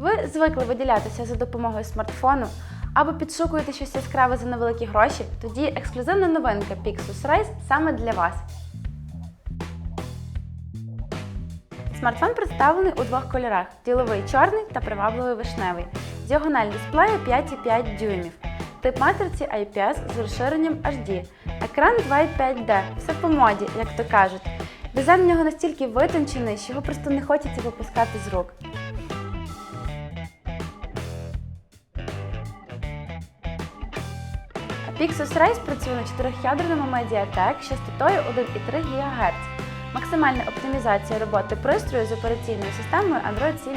Ви звикли виділятися за допомогою смартфону або підшукуєте щось яскраве за невеликі гроші, тоді ексклюзивна новинка Pixus Rise саме для вас. Смартфон представлений у двох кольорах: діловий чорний та привабливий вишневий. Діагональ дисплею 5,5 дюймів. Тип матриці IPS з розширенням HD. Екран 2,5D. Все по моді, як то кажуть. Дизайн у нього настільки витончений, що його просто не хочеться випускати з рук. Pixus Rise працює на чотирьохядерному Mediatek з частотою 1,3 ГГц. Максимальна оптимізація роботи пристрою з операційною системою Android 7.0.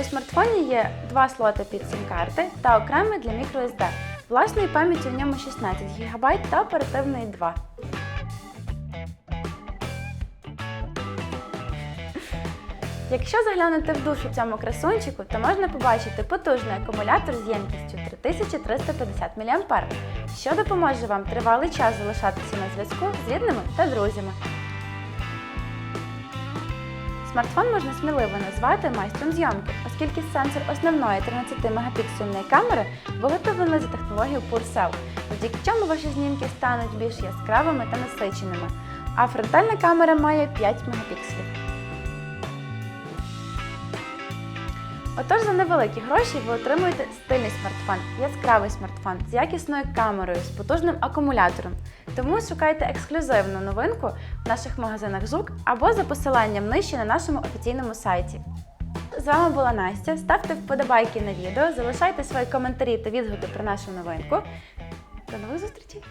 У смартфоні є два слоти під сім-карти та окремий для microSD. Власної пам'яті в ньому 16 ГБ та оперативної 2. Якщо заглянути в душу цьому красунчику, то можна побачити потужний акумулятор з ємкістю 3350 мАh, що допоможе вам тривалий час залишатися на зв'язку з рідними та друзями. Смартфон можна сміливо назвати майстром зйомки, оскільки сенсор основної 13-мегапіксельної камери виготовлений за технологією PureCell, завдяки чому ваші знімки стануть більш яскравими та насиченими, а фронтальна камера має 5 мегапікселів. Отож, за невеликі гроші ви отримуєте стильний смартфон, яскравий смартфон з якісною камерою, з потужним акумулятором. Тому шукайте ексклюзивну новинку в наших магазинах ЗУК або за посиланням нижче на нашому офіційному сайті. З вами була Настя. Ставте вподобайки на відео, залишайте свої коментарі та відгуки про нашу новинку. До нових зустрічей!